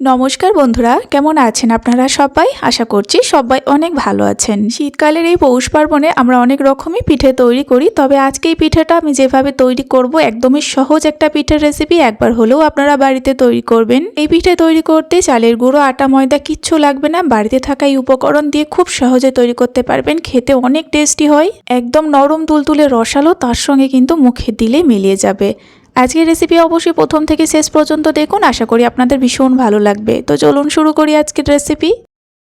নমস্কার বন্ধুরা, কেমন আছেন আপনারা সবাই? আশা করছি সবাই অনেক ভালো আছেন। শীতকালের এই পৌষ পার্বণে আমরা অনেক রকমই পিঠে তৈরি করি, তবে আজকে এই পিঠেটা আমি যেভাবে তৈরি করব, একদমই সহজ একটা পিঠের রেসিপি একবার হলেও আপনারা বাড়িতে তৈরি করবেন। এই পিঠে তৈরি করতে চালের গুঁড়ো, আটা, ময়দা কিচ্ছু লাগবে না, বাড়িতে থাকা এই উপকরণ দিয়ে খুব সহজে তৈরি করতে পারবেন, খেতে অনেক টেস্টি হয়। একদম নরম তুলতুলে রসালো, তার সঙ্গে কিন্তু মুখে দিলে মিলিয়ে যাবে। আজকের রেসিপি অবশ্যই প্রথম থেকে শেষ পর্যন্ত দেখুন। আশা করি আপনাদের ভীষণ ভালো লাগবে। তো চলুন শুরু করি আজকের রেসিপি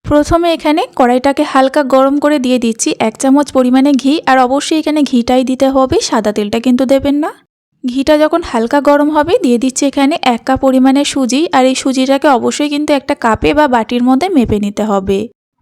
প্রথমে এখানে কড়াইটাকে হালকা গরম করে দিয়ে দিচ্ছি এক চামচ পরিমাণে ঘি, আর অবশ্যই এখানে ঘিটাই দিতে হবে, সাদা তেলটা কিন্তু দেবেন না। ঘিটা যখন হালকা গরম হবে, দিয়ে দিচ্ছি এখানে এক কাপ পরিমাণে সুজি, আর এই সুজিটাকে অবশ্যই কিন্তু একটা কাপে বা বাটির মধ্যে মেপে নিতে হবে।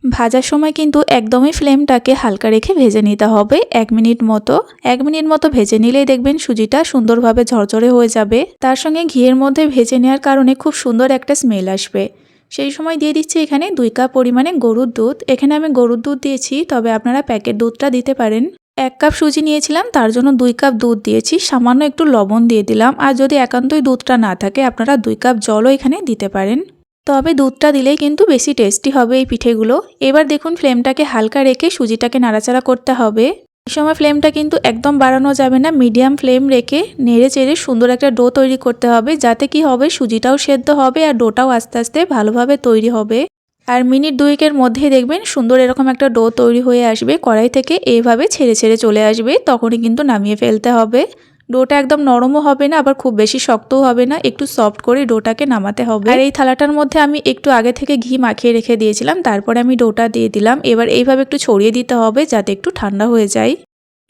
ভাজার সময় কিন্তু একদমই ফ্লেমটাকে হালকা রেখে ভেজে নিতে হবে এক মিনিট মতো। এক মিনিট মতো ভেজে নিলেই দেখবেন সুজিটা সুন্দরভাবে ঝরঝরে হয়ে যাবে। তার সঙ্গে ঘিয়ের মধ্যে ভেজে নেওয়ার কারণে খুব সুন্দর একটা স্মেল আসবে। সেই সময় দিয়ে দিচ্ছি এখানে দুই কাপ পরিমাণে গরুর দুধ। এখানে আমি গরুর দুধ দিয়েছি, তবে আপনারা প্যাকেট দুধটা দিতে পারেন। এক কাপ সুজি নিয়েছিলাম, তার জন্য দুই কাপ দুধ দিয়েছি। সামান্য একটু লবণ দিয়ে দিলাম। আর যদি একান্তই দুধটা না থাকে, আপনারা দুই কাপ জলও এখানে দিতে পারেন। তবে দুধটা দিলেই কিন্তু বেশি টেস্টি হবে এই পিঠেগুলো। এবার দেখুন ফ্লেমটাকে হালকা রেখে সুজিটাকে নাড়াচাড়া করতে হবে। এই সময় ফ্লেমটা কিন্তু একদম বাড়ানো যাবে না, মিডিয়াম ফ্লেম রেখে নেড়ে চেড়ে সুন্দর একটা ডো তৈরি করতে হবে, যাতে কি হবে, সুজিটাও সেদ্ধ হবে আর ডোটাও আস্তে আস্তে ভালোভাবে তৈরি হবে। আর মিনিট দুয়েকের মধ্যেই দেখবেন সুন্দর এরকম একটা ডো তৈরি হয়ে আসবে, কড়াই থেকে এইভাবে ছেড়ে ছেড়ে চলে আসবে, তখনই কিন্তু নামিয়ে ফেলতে হবে। ডোটা একদম নরমও হবে না, আবার খুব বেশি শক্তও হবে না, একটু সফট করে ডোটাকে নামাতে হবে। আর এই থালাটার মধ্যে আমি একটু আগে থেকে ঘি মাখিয়ে রেখে দিয়েছিলাম, তারপরে আমি ডোটা দিয়ে দিলাম। এবার এইভাবে একটু ছড়িয়ে দিতে হবে যাতে একটু ঠান্ডা হয়ে যায়।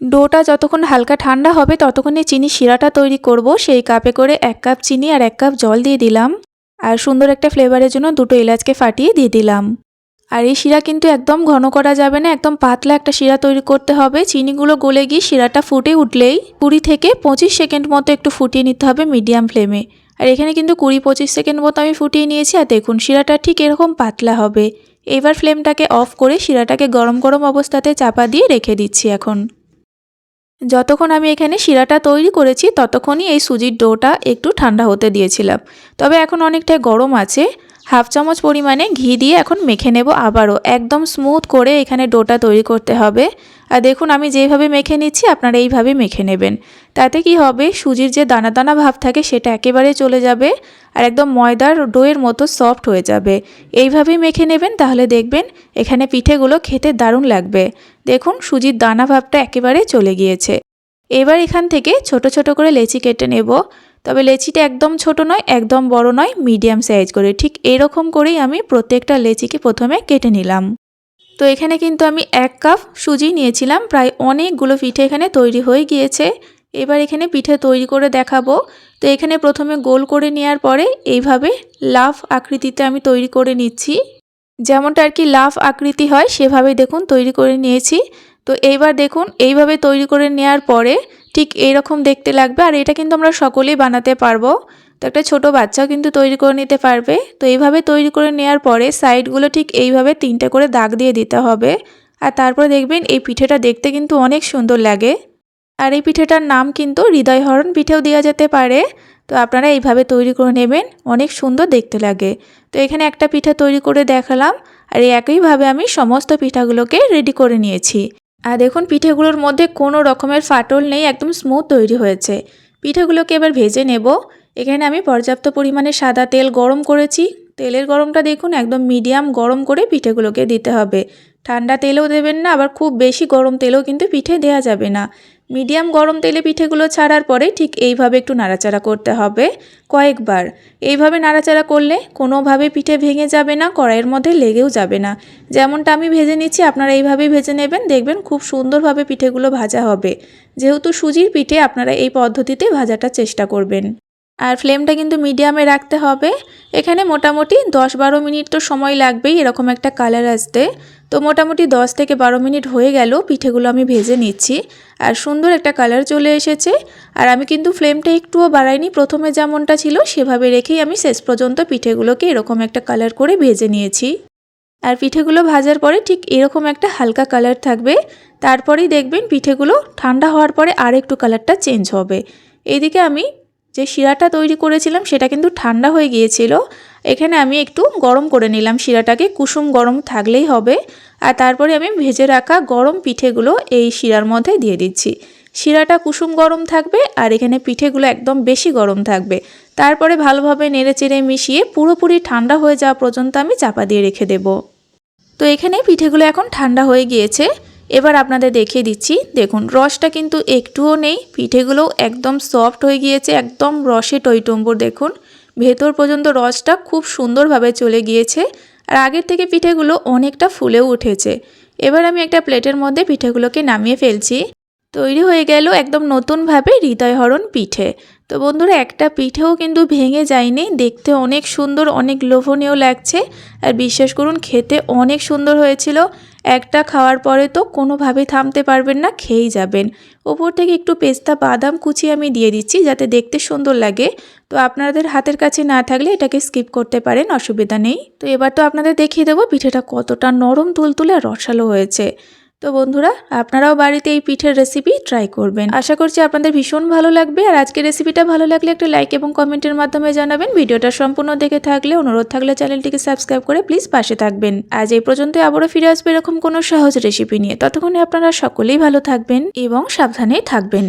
ডোটা যতক্ষণ হালকা ঠান্ডা হবে, ততক্ষণে চিনি শিরাটা তৈরি করব। সেই কাপে করে এক কাপ চিনি আর এক কাপ জল দিয়ে দিলাম। আর সুন্দর একটা ফ্লেভারের জন্য দুটো এলাচকে ফাটিয়ে দিয়ে দিলাম। আর এই শিরা কিন্তু একদম ঘন করা যাবে না, একদম পাতলা একটা শিরা তৈরি করতে হবে। চিনিগুলো গলে গিয়ে শিরাটা ফুটে উঠলেই কুড়ি থেকে পঁচিশ সেকেন্ড মতো একটু ফুটিয়ে নিতে হবে মিডিয়াম ফ্লেমে। আর এখানে কিন্তু কুড়ি পঁচিশ সেকেন্ড মতো আমি ফুটিয়ে নিয়েছি, আর দেখুন শিরাটা ঠিক এরকম পাতলা হবে। এবার ফ্লেমটাকে অফ করে শিরাটাকে গরম গরম অবস্থাতে চাপা দিয়ে রেখে দিচ্ছি এখন। যতক্ষণ আমি এখানে শিরাটা তৈরি করেছি, ততক্ষণই এই সুজির ডোটা একটু ঠান্ডা হতে দিয়েছিলাম। তবে এখন অনেকটাই গরম আছে হাফ চামচ পরিমাণে ঘি দিয়ে এখন মেখে নেব আবারও। একদম স্মুথ করে এখানে ডোটা তৈরি করতে হবে। আর দেখুন, আমি যেভাবে মেখে নিচ্ছি, আপনারা এইভাবে মেখে নেবেন। তাতে কি হবে, সুজির যে দানা দানা ভাব থাকে, সেটা একেবারে চলে যাবে আর একদম ময়দার ডোয়ের মতো সফট হয়ে যাবে। এইভাবেই মেখে নেবেন, তাহলে দেখবেন এখানে পিঠেগুলো খেতে দারুণ লাগবে। দেখুন, সুজির দানা ভাবটা একেবারে চলে গিয়েছে। এবার এখান থেকে ছোট ছোট করে লেচি কেটে নেব। তবে লেচিটা একদম ছোট নয়, একদম বড় নয় মিডিয়াম সাইজ করে। ঠিক এরকম করেই আমি প্রত্যেকটা লেচিকে প্রথমে কেটে নিলাম। তো এখানে কিন্তু আমি এক কাপ সুজি নিয়েছিলাম, প্রায় অনেকগুলো পিঠে এখানে তৈরি হয়ে গিয়েছে। এবার এখানে পিঠে তৈরি করে দেখাবো। তো এখানে প্রথমে গোল করে নেওয়ার পরে এইভাবে লাভ আকৃতিতে আমি তৈরি করে নিচ্ছি। যেমনটা আর কি লাভ আকৃতি হয়, সেভাবেই দেখুন তৈরি করে নিয়েছি। তো এইবার দেখুন, এইভাবে তৈরি করে নেওয়ার পরে ঠিক এইরকম দেখতে লাগবে আর এটা কিন্তু আমরা সকলেই বানাতে পারব। তো একটা ছোট বাচ্চাও কিন্তু তৈরি করে নিতে পারবে। তো এইভাবে তৈরি করে নেওয়ার পরে সাইডগুলো ঠিক এইভাবে তিনটে করে দাগ দিয়ে দিতে হবে। আর তারপরে দেখবেন এই পিঠেটা দেখতে কিন্তু অনেক সুন্দর লাগে। আর এই পিঠেটার নাম কিন্তু হৃদয়হরণ পিঠেও দেওয়া যেতে পারে। তো আপনারা এইভাবে তৈরি করে নেবেন, অনেক সুন্দর দেখতে লাগে। তো এখানে একটা পিঠা তৈরি করে দেখালাম। আর এই একইভাবে আমি সমস্ত পিঠাগুলোকে রেডি করে নিয়েছি। দেখুন, পিঠেগুলোর মধ্যে কোনো রকমের ফাটল নেই, একদম স্মুথ তৈরি হয়েছে। পিঠেগুলোকে এবার ভেজে নেব। এখানে আমি পর্যাপ্ত পরিমাণে সাদা তেল গরম করেছি। তেলের গরমটা দেখুন, একদম মিডিয়াম গরম করে পিঠেগুলোকে দিতে হবে। ঠান্ডা তেলেও দেবেন না, আবার খুব বেশি গরম তেলেও কিন্তু পিঠে দেয়া যাবে না। মিডিয়াম গরম তেলে পিঠেগুলো ছাড়ার পরে ঠিক এইভাবে একটু নাড়াচাড়া করতে হবে। কয়েকবার। এইভাবে নাড়াচাড়া করলে কোনোভাবে পিঠে ভেঙে যাবে না, কড়াইয়ের মধ্যে লেগেও যাবে না। যেমনটা আমি ভেজে নিচ্ছি, আপনারা এইভাবেই ভেজে নেবেন। দেখবেন খুব সুন্দরভাবে পিঠেগুলো ভাজা হবে। যেহেতু সুজির পিঠে আপনারা এই পদ্ধতিতে ভাজাটা চেষ্টা করবেন। আর ফ্লেমটা কিন্তু মিডিয়ামে রাখতে হবে। এখানে মোটামুটি দশ বারো মিনিট তো সময় লাগবেই এরকম একটা কালার আসতে। তো মোটামুটি দশ থেকে বারো মিনিট হয়ে গেল, পিঠেগুলো আমি ভেজে নিচ্ছি। আর সুন্দর একটা কালার চলে এসেছে। আর আমি কিন্তু ফ্লেমটা একটুও বাড়াইনি, প্রথমে যেমনটা ছিল সেভাবে রেখেই আমি শেষ পর্যন্ত পিঠেগুলোকে এরকম একটা কালার করে ভেজে নিয়েছি। আর পিঠেগুলো ভাজার পরে ঠিক এরকম একটা হালকা কালার থাকবে। তারপরেই দেখবেন পিঠেগুলো ঠান্ডা হওয়ার পরে আর একটু কালারটা চেঞ্জ হবে। এদিকে আমি যে শিরাটা তৈরি করেছিলাম সেটা কিন্তু ঠান্ডা হয়ে গিয়েছিল। এখানে আমি একটু গরম করে নিলাম শিরাটাকে, কুসুম গরম থাকলেই হবে। আর তারপরে আমি ভেজে রাখা গরম পিঠেগুলো এই শিরার মধ্যে দিয়ে দিচ্ছি। শিরাটা কুসুম গরম থাকবে আর এখানে পিঠেগুলো একদম বেশি গরম থাকবে। তারপরে ভালোভাবে নেড়ে চেড়ে মিশিয়ে পুরোপুরি ঠান্ডা হয়ে যাওয়া পর্যন্ত আমি চাপা দিয়ে রেখে দেব। তো এখানে পিঠেগুলো এখন ঠান্ডা হয়ে গিয়েছে। এবার আপনাদের দেখিয়ে দিচ্ছি। দেখুন, রসটা কিন্তু একটুও নেই পিঠেগুলো একদম সফট হয়ে গিয়েছে, একদম রসে টইটম্বুর। দেখুন, ভেতর পর্যন্ত রসটা খুব সুন্দরভাবে চলে গিয়েছে আর আগের থেকে পিঠেগুলো অনেকটা ফুলেও উঠেছে। এবার আমি একটা প্লেটের মধ্যে পিঠেগুলোকে নামিয়ে ফেলছি। তৈরি হয়ে গেল একদম নতুনভাবে হৃদয়হরণ পিঠে। তো বন্ধুরা, একটা পিঠেও কিন্তু ভেঙে যায়নি, দেখতে অনেক সুন্দর, অনেক লোভনীয় লাগছে আর বিশ্বাস করুন, খেতে অনেক সুন্দর হয়েছিল একটা খাওয়ার পরে তো কোনোভাবেই থামতে পারবেন না, খেয়েই যাবেন। ওপর থেকে একটু পেস্তা বাদাম কুচি আমি দিয়ে দিচ্ছি, যাতে দেখতে সুন্দর লাগে। তো আপনাদের হাতের কাছে না থাকলে এটাকে স্কিপ করতে পারেন, অসুবিধা নেই। তো এবার তো আপনাদের দেখিয়ে দেবো, পিঠেটা কতটা নরম, তুলতুলে আর রসালো হয়েছে। তো বন্ধুরা, আপনারাও বাড়িতে এই পিঠের রেসিপি ট্রাই করবেন। আশা করছি আপনাদের ভীষণ ভালো লাগবে। আর আজকের রেসিপিটা ভালো লাগলে একটা লাইক এবং কমেন্টের মাধ্যমে জানাবেন। ভিডিওটা সম্পূর্ণ দেখে থাকলে, অনুরোধ থাকলে চ্যানেলটিকে সাবস্ক্রাইব করে প্লিজ পাশে থাকবেন। আজ এই পর্যন্ত আবারও ফিরে আসবে এরকম কোনো সহজ রেসিপি নিয়ে। ততক্ষণে আপনারা সকলেই ভালো থাকবেন এবং সাবধানেই থাকবেন।